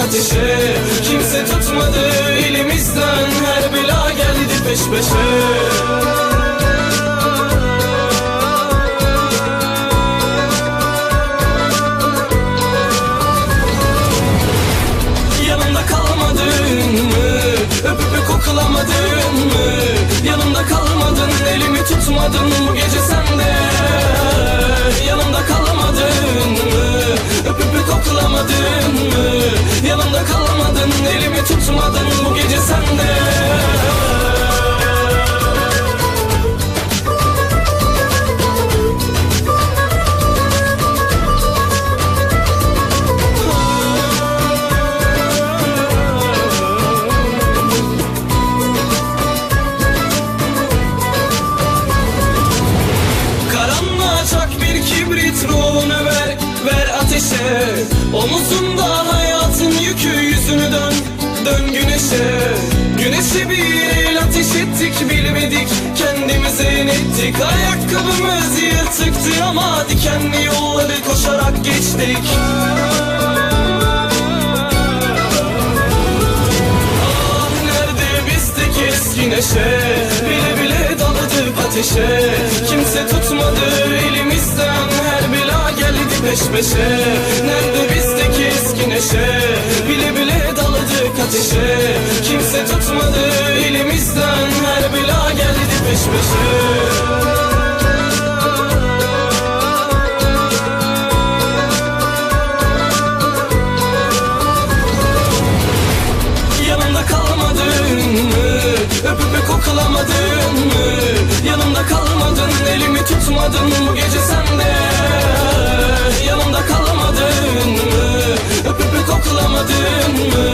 ateşe Kimse tutmadı elimizden. Her bela geldi peş peşe el ateş ettik bilmedik Kendimize inettik Ayakkabımız yırtıktı ama Dikenli yolları koşarak geçtik. Ah nerede bizdeki eski neşe? Bile bile daladık ateşe. Kimse tutmadı elimizden Her bela geldi peş peşe. Nerede bizdeki eski neşe? Bile bile daladık ateşe Kimse tutmadı elimizden Her bela geldi peş peşe? Öpüp koklamadın mı? Yanımda kalmadın, elimi tutmadın bu gece sende Yanımda kalmadın mı? Öpüp koklamadın mı?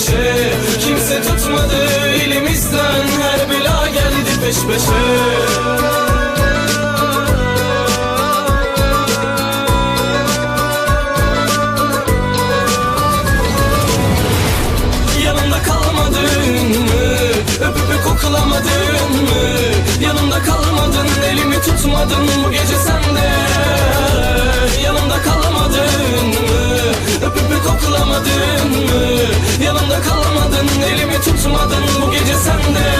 ateşe Kimse tutmadı elimizden. Her bela geldi peş peşe elimi tutmadın bu gece sende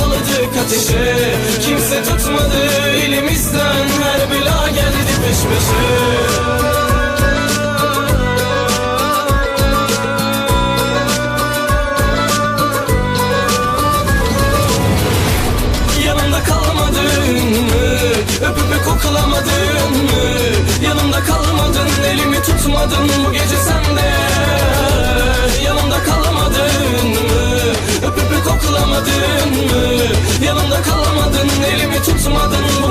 ateşe. Kimse tutmadı elimizden. Her bela geldi peş peşe Yanımda kalmadın, elimi tutmadın. bu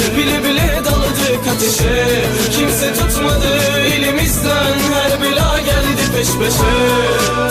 ateşe Kimse tutmadı elimizden. Her bela geldi peş peşe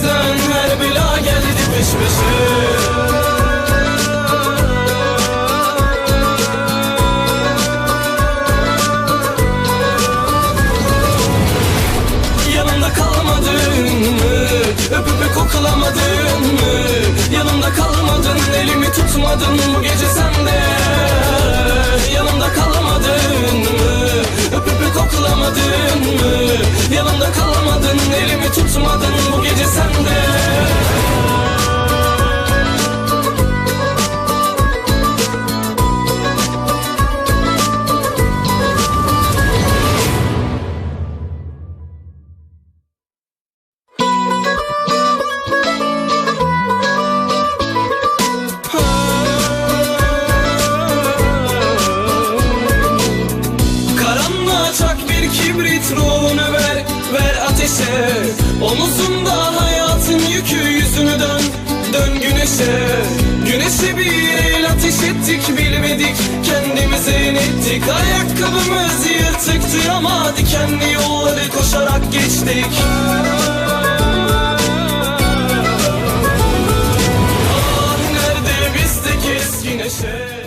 elimizden Her bela geldi peş peşe? Öpüp koklamadın mı? Yanımda kalmadın, elimi tutmadın bu gece sende Yanımda kalmadın mı? Öpüp koklamadın mı? Yanımda kalmadın, elimi tutmadın bu güneşe. Güneşe bir el ateş ettik bilmedik Kendimize yenettik Ayakkabımız yırtıktı ama Dikenli yolları koşarak geçtik. Ah nerede bizdeki eski neşe